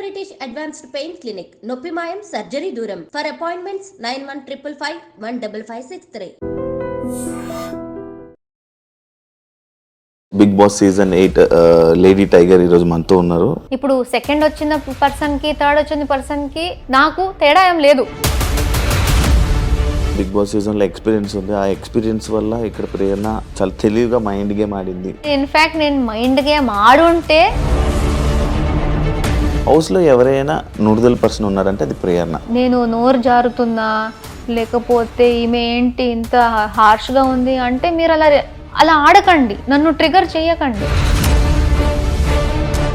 British advanced pain clinic నొప్పి మాయం surgery దూరం for appointments nine one triple five one double five six three Bigg Boss season eight lady tiger ఈరోజు మనతో ఉన్నారు. ఇప్పుడు second వచ్చిన పర్సన్కి థర్డ్ వచ్చిన పర్సన్కి నాకు తేడా ఏం లేదు. బిగ్ బాస్ సీజన్లో ఎక్స్పీరియన్స్ ఉంది. ఆ ఎక్స్పీరియన్స్ వల్ల ఇక్కడ ప్రేరణ చాలా తెలివిగా మైండ్ గేమ్ ఆడింది. ఇన్ఫాక్ట్ నేను మైండ్ గేమ్ ఆడుంటే హౌస్లో ఎవరైనా నూడుదల పర్సన్ ఉన్నారంటే అది ప్రేరణ. నేను నోరు జారుతున్నా లేకపోతే ఈమె ఏంటి ఇంత హార్ష్గా ఉంది అంటే మీరు అలా అలా ఆడకండి నన్ను ట్రిగర్ చేయకండి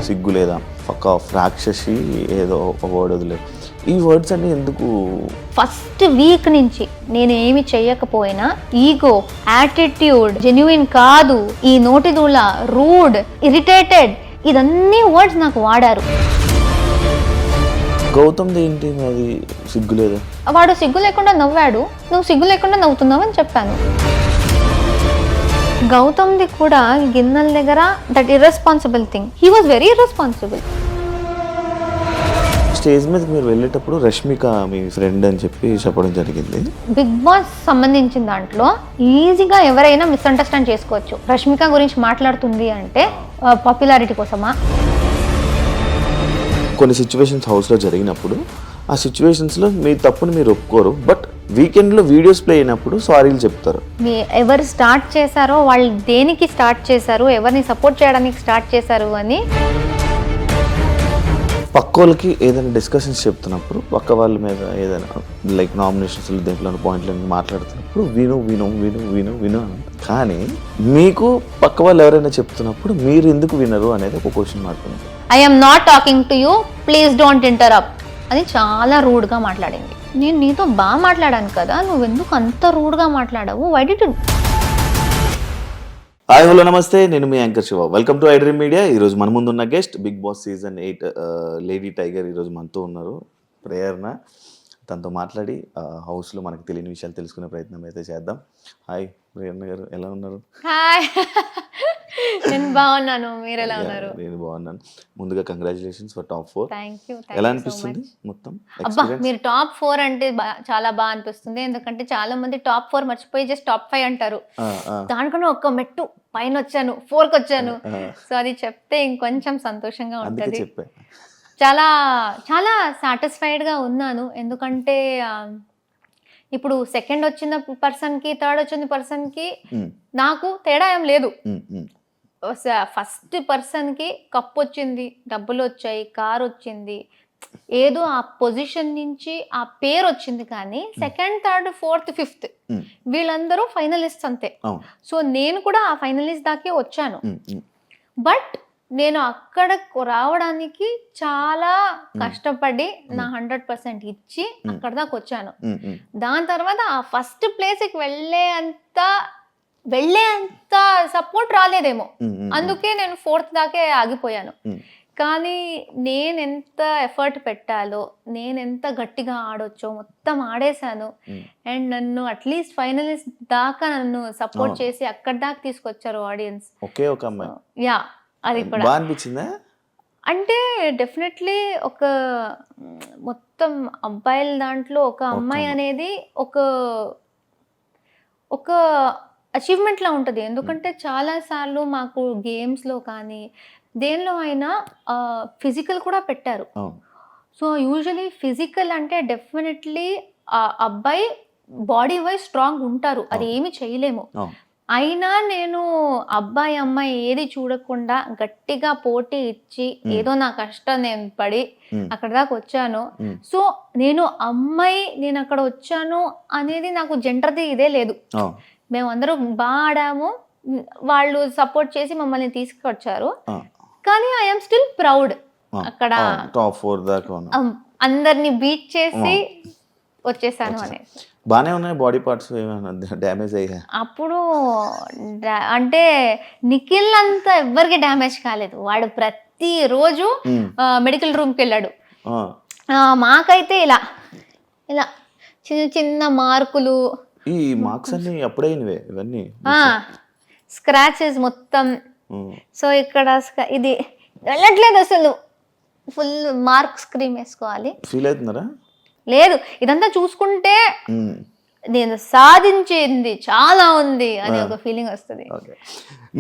సిగ్గు లేదా? ఒక రాక్షసి ఏదో ఒక వర్డ్ వదిలేదు ఈ వర్డ్స్ అన్ని ఎందుకు? ఫస్ట్ వీక్ నుంచి నేను ఏమి చెయ్యకపోయినా ఈగో యాటిట్యూడ్ జెన్యున్ కాదు ఈ నోటిదూల రూడ్ ఇరిటేటెడ్ ఇదన్నీ వర్డ్స్ నాకు వాడారు. గౌతమ్ ఏంటి? అది సిగ్గు లేదా? వాడు సిగ్గు లేకుండా నవ్వాడు. నువ్వు సిగ్గు లేకుండా నవ్వుతున్నావు అని చెప్పాను. గౌతమ్ది కూడా గిన్నెల దగ్గర that irresponsible thing he was very irresponsible stage మీద మీరు వెళ్ళేటప్పుడు రష్మిక మీ ఫ్రెండ్ అని చెప్పి చెప్పడం జరిగింది. బిగ్ బాస్ సంబంధించిన దాంట్లో ఈజీగా ఎవరైనా మిస్అండర్స్టాండ్ చేసుకోవచ్చు. రష్మిక గురించి మాట్లాడుతుంది అంటే పాపులారిటీ కోసమా? కొన్ని సిచ్యువేషన్స్ హౌస్లో జరిగినప్పుడు ఆ సిచ్యువేషన్స్లో మీ తప్పుని మీరు ఒప్పుకోరు. బట్ వీకెండ్లో వీడియోస్ ప్లే అయినప్పుడు సారీలు చెప్తారు. మీ ఎవరు స్టార్ట్ చేశారో వాళ్ళు దేనికి స్టార్ట్ చేశారు ఎవరిని సపోర్ట్ చేయడానికి స్టార్ట్ చేశారు అని పక్క వాళ్ళకి ఏదైనా డిస్కషన్స్ చెప్తున్నప్పుడు పక్క వాళ్ళ మీద ఏదైనా లైక్ నామినేషన్స్ దేంట్లో పాయింట్లు మాట్లాడుతున్నప్పుడు విను విను విను విను విను. కానీ మీకు పక్క వాళ్ళు ఎవరైనా చెప్తున్నప్పుడు మీరు ఎందుకు వినరు అనేది ఒక క్వశ్చన్ ఉంది. I'm not talking to you please don't interrupt అని చాలా రూడ్గా మాట్లాడింది. నేను నీతో బాగా మాట్లాడాను కదా నువ్వు ఎందుకు అంత రూడ్గా మాట్లాడావు? వై డి హాయ్ హలో నమస్తే. నేను మీ anchor Shiva. Welcome to iDream media ఈరోజు మన ముందు ఉన్న guest Bigg Boss season eight lady tiger ఈరోజు మనతో ఉన్నారు. ప్రేరణ తనతో మాట్లాడి హౌస్లో మనకు తెలియని విషయాలు తెలుసుకునే ప్రయత్నం అయితే చేద్దాం. హాయ్ ప్రేరణ గారు ఎలా ఉన్నారు? హాయ్ నేను బాగున్నాను. మీరు ఎలా ఉన్నారు? నేను బాగున్నాను. ముందుగా కంగ్రాచులేషన్స్ ఫర్ టాప్ ఫోర్ ఎలా అనిపిస్తుంది మొత్తం? అబ్బా మీరు టాప్ ఫోర్ అంటే చాలా బాగా అనిపిస్తుంది. ఎందుకంటే చాలా మంది టాప్ ఫోర్ మర్చిపోయి జస్ట్ టాప్ ఫైవ్ అంటారు. దానికన్నా ఒక్క మెట్టు పైన వచ్చాను ఫోర్కి వచ్చాను. సో అది చెప్తే ఇంకొంచెం సంతోషంగా ఉంటుంది. చెప్పా. చాలా చాలా సాటిస్ఫైడ్గా ఉన్నాను. ఎందుకంటే ఇప్పుడు సెకండ్ వచ్చిన పర్సన్కి థర్డ్ వచ్చిన పర్సన్కి నాకు తేడా ఏం లేదు. ఫస్ట్ పర్సన్కి కప్ వచ్చింది డబ్బులు వచ్చాయి కార్ వచ్చింది. ఏదో ఆ పొజిషన్ నుంచి ఆ పేరు వచ్చింది కానీ సెకండ్ థర్డ్ ఫోర్త్ ఫిఫ్త్ వీళ్ళందరూ ఫైనలిస్ట్ అంతే. సో నేను కూడా ఆ ఫైనలిస్ట్ దాకే వచ్చాను. బట్ నేను అక్కడ రావడానికి చాలా కష్టపడి నా హండ్రెడ్ పర్సెంట్ ఇచ్చి అక్కడ దాకా వచ్చాను. దాని తర్వాత ఆ ఫస్ట్ ప్లేస్కి వెళ్ళే అంత వెళ్ళే అంత సపోర్ట్ రాలేదేమో. అందుకే నేను ఫోర్త్ దాకే ఆగిపోయాను. కానీ నేను ఎంత ఎఫర్ట్ పెట్టాలో నేను ఎంత గట్టిగా ఆడొచ్చో మొత్తం ఆడేశాను. అండ్ నన్ను అట్లీస్ట్ ఫైనలిస్ట్ దాకా నన్ను సపోర్ట్. చేసి అక్కడ దాకా తీసుకొచ్చారు ఆడియన్స్. ఒకే ఒక యా. అది కూడా. బాగా అనిపించిందా అంటే డెఫినెట్లీ ఒక మొత్తం అబ్బాయిల దాంట్లో ఒక అమ్మాయి. అనేది ఒక ఒక అచీవ్మెంట్ లా ఉంటుంది. ఎందుకంటే చాలా సార్లు మాకు గేమ్స్లో కానీ దేనిలో అయినా ఫిజికల్ కూడా పెట్టారు. సో యూజువలీ ఫిజికల్ అంటే డెఫినెట్లీ అబ్బాయి బాడీ వైజ్ స్ట్రాంగ్ ఉంటారు. అది ఏమి చేయలేము. అయినా నేను అబ్బాయి అమ్మాయి ఏది చూడకుండా గట్టిగా పోటీ ఇచ్చి ఏదో నా కష్టం నేను పడి అక్కడ దాకా వచ్చాను. సో నేను అమ్మాయి నేను అక్కడ వచ్చాను అనేది నాకు జెండర్ది ఇదే లేదు. మేమందరం బాగా ఆడాము. వాళ్ళు సపోర్ట్ చేసి మమ్మల్ని తీసుకొచ్చారు. కానీ ఐఎమ్ స్టిల్ ప్రౌడ్ అక్కడ అందరిని బీట్ చేసి వచ్చేసాను అనేది బాగానే ఉన్నాయి బాడీ పార్ట్స్ ఏమైనా డ్యామేజ్ అయ్యా అప్పుడు అంటే నిఖిల్ అంతా ఎవ్వరికి డ్యామేజ్ కాలేదు. వాడు ప్రతిరోజు ఉమ్, మెడికల్ రూమ్కి వెళ్ళాడు. మాకైతే ఇలా ఇలా చిన్న చిన్న మార్కులు. ఈ మార్క్స్ అన్ని అప్పుడైనవే ఇవన్నీ. స్క్రాచెస్ మొత్తం. సో ఇక్కడ ఇది వెళ్ళట్లేదు అసలు. ఫుల్ మార్క్స్ క్రీమ్ వేసుకోవాలి. ఫీల్ అవుతున్నారా? లేదు ఇదంతా చూసుకుంటే. నేను సాధించింది చాలా ఉంది అని ఒక ఫీలింగ్ వస్తుంది ఓకే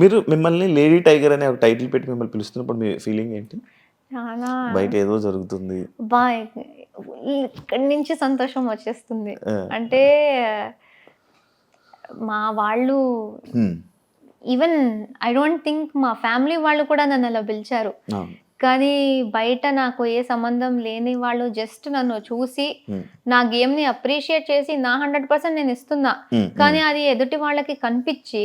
మీరు మిమ్మల్ని లేడీ టైగర్ అనే ఒక టైటిల్ పెట్టి మిమ్మల్ని పిలుస్తున్నప్పుడు మీ ఫీలింగ్ ఏంటి చాలా బయట ఏదో జరుగుతుంది ఇక్కడి నుంచి సంతోషం వచ్చేస్తుంది. అంటే మా వాళ్ళు. ఈవెన్ ఐ డోంట్ థింక్ మా ఫ్యామిలీ వాళ్ళు కూడా నన్ను అలా పిలిచారు. కానీ బయట నాకు ఏ సంబంధం లేని వాళ్ళు జస్ట్ నన్ను చూసి. నా గేమ్ని అప్రిషియేట్ చేసి నా హండ్రెడ్ పర్సెంట్ నేను ఇస్తున్నా. కానీ అది ఎదుటి వాళ్ళకి కనిపించి.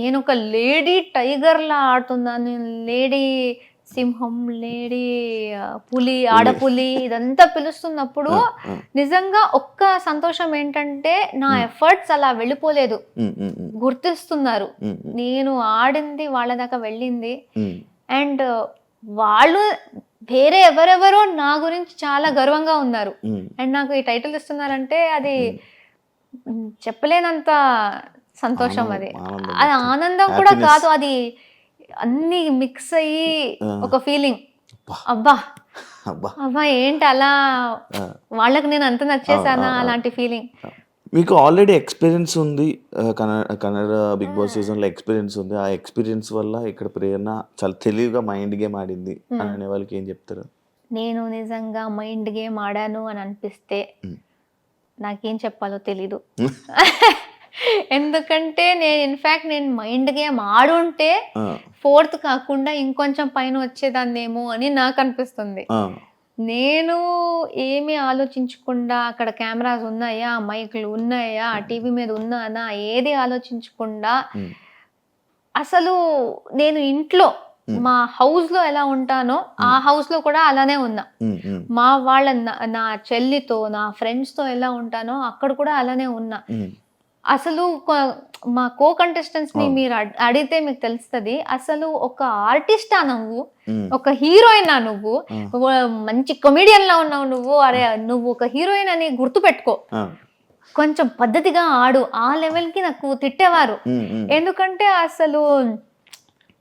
నేను ఒక లేడీ టైగర్లా ఆడుతున్నాను లేడీ సింహం లేడీ పులి ఆడపులి ఇదంతా పిలుస్తున్నప్పుడు. నిజంగా ఒక్క సంతోషం ఏంటంటే నా ఎఫర్ట్స్ అలా వెళ్ళిపోలేదు. గుర్తిస్తున్నారు. నేను ఆడింది వాళ్ళ దాకా వెళ్ళింది. అండ్ వాళ్ళు వేరే ఎవరెవరో నా గురించి చాలా గర్వంగా ఉన్నారు మ్మ్. అండ్ నాకు ఈ టైటిల్ ఇస్తున్నారంటే అది మ్, చెప్పలేనంత సంతోషం అది అది. ఆనందం కూడా. కాదు అది అన్ని మిక్స్ అయ్యి. ఒక ఫీలింగ్ అబ్బా. అబ్బా ఏంటి అలా. వాళ్ళకి నేను అంత నచ్చేసానా. అలాంటి ఫీలింగ్ మీకు ఆల్రెడీ ఎక్స్పీరియన్స్ ఉంది కన్నడ కన్నడ బిగ్ బాస్ సీజన్లో ఎక్స్పీరియన్స్ ఉంది. ఆ ఎక్స్పీరియన్స్ వల్ల ఇక్కడ ప్రేరణ చాలా తెలివిగా మైండ్ గేమ్ ఆడింది అని అనే వాళ్ళకి ఏం చెప్తారు? నేను నిజంగా మైండ్ గేమ్ ఆడాను అని అనిపిస్తే. నాకేం చెప్పాలో తెలీదు. ఎందుకంటే నేను ఇన్ఫాక్ట్ నేను మైండ్ గేమ్ ఆడుంటే ఫోర్త్ కాకుండా ఇంకొంచెం పైన వచ్చేదాన్నేమో అని నాకు అనిపిస్తుంది. నేను ఏమీ ఆలోచించకుండా అక్కడ కెమెరాస్ ఉన్నాయా? మైక్లు ఉన్నాయా? టీవీ మీద ఉన్నానా? ఏది ఆలోచించకుండా. అసలు నేను ఇంట్లో మా హౌస్లో ఎలా ఉంటానో ఆ హౌస్లో కూడా అలానే ఉన్నా. మ్, వాళ్ళ నా- చెల్లితో నా ఫ్రెండ్స్తో ఎలా ఉంటానో అక్కడ కూడా అలానే ఉన్నా. అసలు మా కో కంటెస్టెంట్స్ని మీరు అడ్- అడిగితే మీకు తెలుస్తుంది అసలు ఒక ఆర్టిస్టా నువ్వు. ఒక హీరోయినా నువ్వు. వ- మంచి కమెడియన్ లా ఉన్నావు నువ్వు. అరే నువ్వు ఒక హీరోయిన్ అని గుర్తు పెట్టుకో ఆ, కొంచెం పద్ధతిగా ఆడు. ఆ లెవెల్కి నాకు తిట్టేవారు. ఎందుకంటే అసలు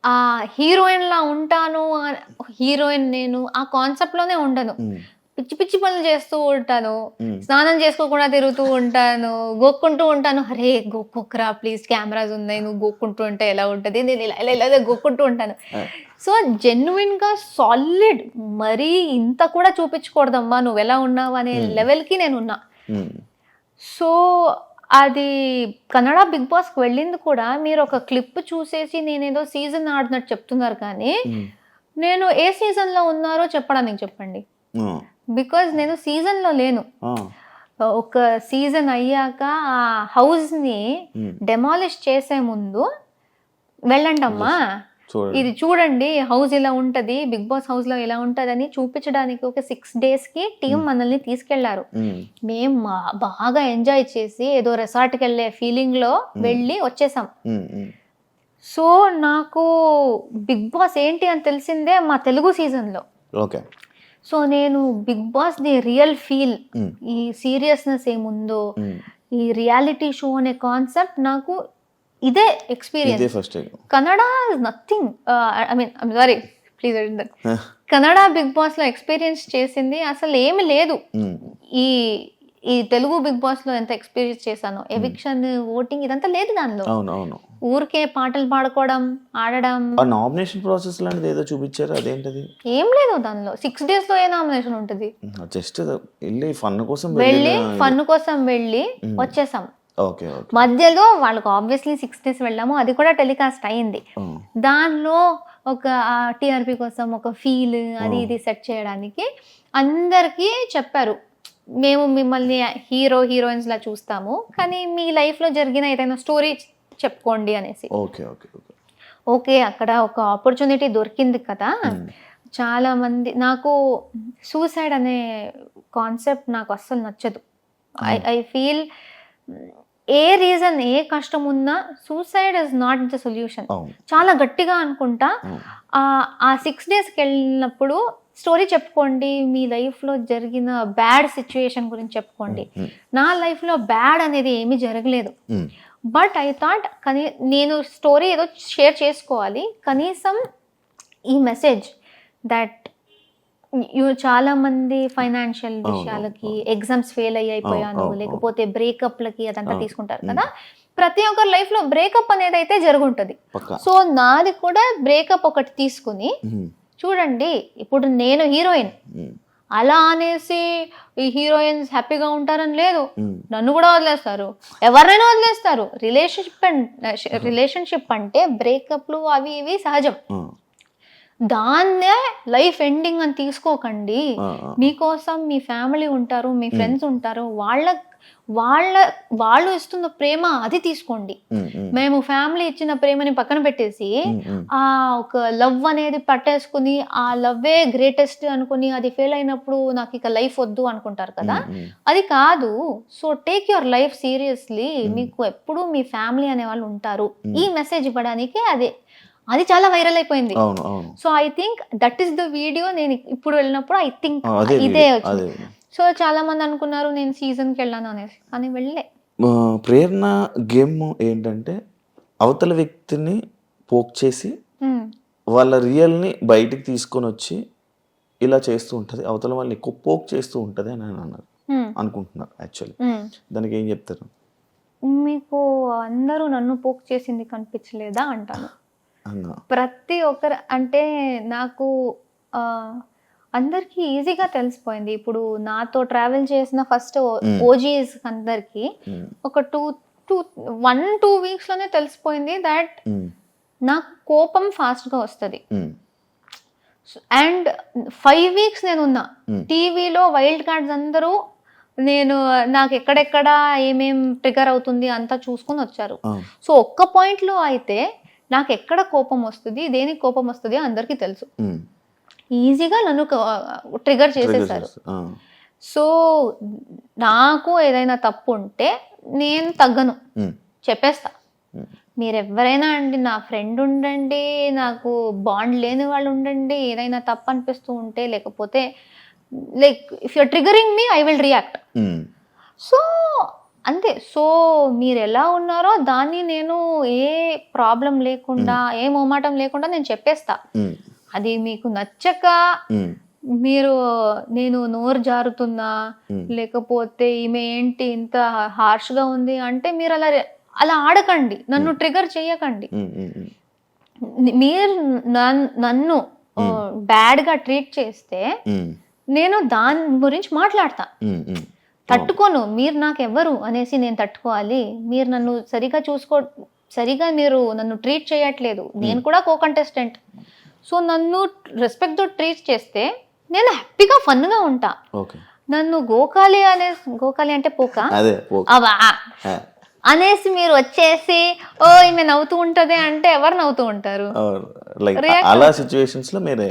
ఆ హీరోయిన్ లా ఉంటాను. హీరోయిన్ నేను. ఆ కాన్సెప్ట్లోనే ఉండను. పిచ్చి పిచ్చి పనులు చేస్తూ ఉంటాను. స్నానం చేసుకోకుండా తిరుగుతూ ఉంటాను. గోక్కుంటూ ఉంటాను. అరే గోక్కొక్కరా ప్లీజ్ కెమెరాస్ ఉన్నాయి. నువ్వు గోక్కుంటూ ఉంటే ఎలా ఉంటుంది? నేను ఇలా ఇలా ఇలా గోక్కుంటూ ఉంటాను. సో జెన్యున్గా సాలిడ్ మరీ ఇంత కూడా చూపించకూడదమ్మా. నువ్వు ఎలా ఉన్నావు అనే లెవెల్కి నేను ఉన్నా. సో అది కన్నడ బిగ్ బాస్కి వెళ్ళింది కూడా. మీరు ఒక క్లిప్ చూసేసి నేనేదో సీజన్ ఆడినట్టు చెప్తున్నారు కానీ. నేను ఏ సీజన్లో ఉన్నారో చెప్పడానికి చెప్పండి. బికాజ్ నేను సీజన్లో లేను. ఒక సీజన్ అయ్యాక ఆ హౌస్ని. డెమాలిష్ చేసే ముందు వెళ్ళండి అమ్మా చూడండి. ఇది చూడండి హౌస్ ఇలా ఉంటది బిగ్ బాస్ హౌస్లో ఇలా ఉంటదని చూపించడానికి ఒక సిక్స్ డేస్కి టీం మనల్ని తీసుకెళ్ళారు. మ్, మేము బాగా ఎంజాయ్ చేసి ఏదో రెసార్ట్కి వెళ్ళే ఫీలింగ్లో వెళ్ళి వచ్చేసాం. సో నాకు బిగ్ బాస్ ఏంటి అని తెలిసిందే మా తెలుగు సీజన్లో. ఓకే. సో నేను Bigg Boss the real feel ఈ సీరియస్నెస్ ఏముందో. ఈ రియాలిటీ షో అనే కాన్సెప్ట్ నాకు ఇదే experience. Kannada is nothing I mean I'm sorry please Kannada Bigg బాస్లో ఎక్స్పీరియన్స్ చేసింది అసలు ఏమి లేదు. ఈ ఈ తెలుగు బిగ్ బాస్లో ఎంత ఎక్స్పీరియన్స్ చేశాను ఎవిక్షన్ ఓటింగ్ ఇదంతా లేదు దానిలో. ఊరికే పాటలు పాడుకోవడం ఆడడం. ఆ నామినేషన్ ప్రాసెస్ లాంటిది ఏదో చూపించారు? అదేంటది? ఏం లేదు దానిలో. సిక్స్ డేస్లో ఏ నామినేషన్ ఉంటుంది జస్ట్ వెళ్ళి ఫన్ కోసం వెళ్ళి ఫన్ కోసం వెళ్ళి వచ్చేసాం. ఓకే మధ్యలో వాళ్ళకి ఆబ్వియస్లీ సిక్స్ డేస్ వెళ్ళాము. అది కూడా టెలికాస్ట్ అయింది. దానిలో ఒక టీఆర్పీ కోసం ఒక ఫీల్ అది ఇది సెట్ చేయడానికి అందరికీ చెప్పారు. మేము మిమ్మల్ని హీరో హీరోయిన్స్ లా చూస్తాము. కానీ మీ లైఫ్లో జరిగిన ఏదైనా స్టోరీ చెప్పుకోండి అనేసి. Okay okay okay. అక్కడ ఒక ఆపర్చునిటీ దొరికింది కదా. చాలా మంది నాకు సూసైడ్ అనే కాన్సెప్ట్ నాకు అస్సలు నచ్చదు. I I feel A reason ఏ కష్టం ఉన్నా suicide is not the solution చాలా గట్టిగా అనుకుంటా. అవును. ఆ- సిక్స్ డేస్కి వెళ్ళినప్పుడు స్టోరీ చెప్పుకోండి మీ లైఫ్లో జరిగిన బ్యాడ్ సిచ్యుయేషన్ గురించి చెప్పుకోండి. Mm. నా లైఫ్లో బ్యాడ్ అనేది ఏమీ జరగలేదు. బట్ ఐ థాట్ కనీ నేను స్టోరీ ఏదో షేర్ చేసుకోవాలి. కనీసం ఈ మెసేజ్ దట్ యు- చాలా మంది ఫైనాన్షియల్ విషయాలకి ఎగ్జామ్స్ ఫెయిల్ అయ్యి అయిపోయాను లేకపోతే బ్రేకప్లకి అదంతా. తీసుకుంటారు కదా. ప్రతి ఒక్కరి లైఫ్లో బ్రేకప్ అనేది అయితే జరుగుంటది సో నాది కూడా బ్రేకప్ ఒకటి తీసుకుని చూడండి ఇప్పుడు నేను హీరోయిన్. అలా అనేసి ఈ హీరోయిన్స్ హ్యాపీగా ఉంటారని లేదు. నన్ను కూడా వదిలేస్తారు. ఎవరినైనా వదిలేస్తారు. రిలేషన్షిప్ రిలేషన్షిప్ అంటే బ్రేకప్లు అవి ఇవి సహజం. దాన్నే లైఫ్ ఎండింగ్ అని తీసుకోకండి. మీకోసం మీ ఫ్యామిలీ ఉంటారు మీ ఫ్రెండ్స్ ఉంటారు వాళ్ళ వాళ్ళ వాళ్ళు ఇస్తున్న ప్రేమ అది తీసుకోండి. మేము ఫ్యామిలీ ఇచ్చిన ప్రేమని పక్కన పెట్టేసి ఆ ఒక లవ్ అనేది పట్టేసుకుని ఆ లవ్వే గ్రేటెస్ట్ అనుకుని అది ఫెయిల్ అయినప్పుడు నాకు ఇక లైఫ్ వద్దు అనుకుంటారు కదా. అది కాదు. So take your life seriously మీకు ఎప్పుడు మీ ఫ్యామిలీ అనే వాళ్ళు ఉంటారు. ఈ మెసేజ్ ఇవ్వడానికి అదే. అది చాలా వైరల్ అయిపోయింది. So I think that is the video నేను ఇప్పుడు వెళ్ళినప్పుడు ఐ థింక్ ఇదే వచ్చింది. సో చాలా మంది అనుకున్నారు నేను సీజన్కి వెళ్ళాను అనేసి. కానీ వెళ్ళే ఆ, ప్రేరణ గేమ్ ఏంటంటే అవతల వ్యక్తిని పోక్ చేసి వాళ్ళ రియల్ని బయటికి తీసుకొని వచ్చి ఇలా చేస్తూ ఉంటుంది. అవతల వాళ్ళని ఎక్కువ పోక్ చేస్తూ ఉంటుంది అని అన్నారు. అనుకుంటున్నారు యాక్చువల్లీ. దానికి ఏం చెప్తారు? మీకు అందరూ నన్ను పోక్ చేసింది కనిపించలేదా అంటాను. ప్రతి ఒక్కరు అంటే నాకు అందరికీ ఈజీగా తెలిసిపోయింది. ఇప్పుడు నాతో ట్రావెల్ చేసిన ఫస్ట్ ఓజీఎస్ అందరికి ఒక టూ టూ వన్ టూ వీక్స్లోనే తెలిసిపోయింది దట్ నాకు కోపం ఫాస్ట్గా వస్తుంది. ఉమ్, అండ్ ఫైవ్ వీక్స్ నేను ఉన్నా. టీవీలో వైల్డ్ కార్డ్స్ అందరూ నేను నాకు ఎక్కడెక్కడ ఏమేం ట్రిగర్ అవుతుంది అంతా చూసుకొని వచ్చారు. సో ఒక్క పాయింట్లో అయితే నాకు ఎక్కడ కోపం వస్తుంది దేనికి కోపం వస్తుంది అందరికీ తెలుసు. ఈజీగా నన్ను ట్రిగర్ చేసేసారు. సో నాకు ఏదైనా తప్పు ఉంటే నేను తగ్గను. చెప్పేస్తా. మీరు ఎవరైనా అండి నా ఫ్రెండ్ ఉండండి నాకు బాండ్ లేని వాళ్ళు ఉండండి ఏదైనా తప్పు అనిపిస్తూ ఉంటే లేకపోతే like if you're triggering me I will react. So అంతే. సో మీరు ఎలా ఉన్నారో దాన్ని నేను ఏ ప్రాబ్లం లేకుండా ఏ మొమాటం లేకుండా నేను చెప్పేస్తా. అది మీకు నచ్చక మీరు నేను నోరు జారుతున్నా. లేకపోతే ఈమె ఏంటి ఇంత హార్ష్గా ఉంది అంటే మీరు అలా అలా ఆడకండి. నన్ను ట్రిగర్ చేయకండి. మీరు నన్- నన్ను బ్యాడ్గా ట్రీట్ చేస్తే నేను దాని గురించి మాట్లాడతా. తట్టుకోను. మీరు నాకు ఎవరు అనేసి నేను తట్టుకోవాలి. మీరు నన్ను సరిగా చూసుకో సరిగా మీరు నన్ను ట్రీట్ చేయట్లేదు. నేను కూడా కో కంటెస్టెంట్ సో నన్ను రెస్పెక్ట్తో ట్రీట్ చేస్తే నేను హ్యాపీగా ఫన్గా ఉంటా. నన్ను గోకాలి అనే గోకాలి అంటే పోక? అనేసి మీరు వచ్చేసి ఓ ఈమె నవ్వుతూ ఉంటది అంటే ఎవరు నవ్వుతూ ఉంటారు? అలా సిచ్యువేషన్స్లో మీరు.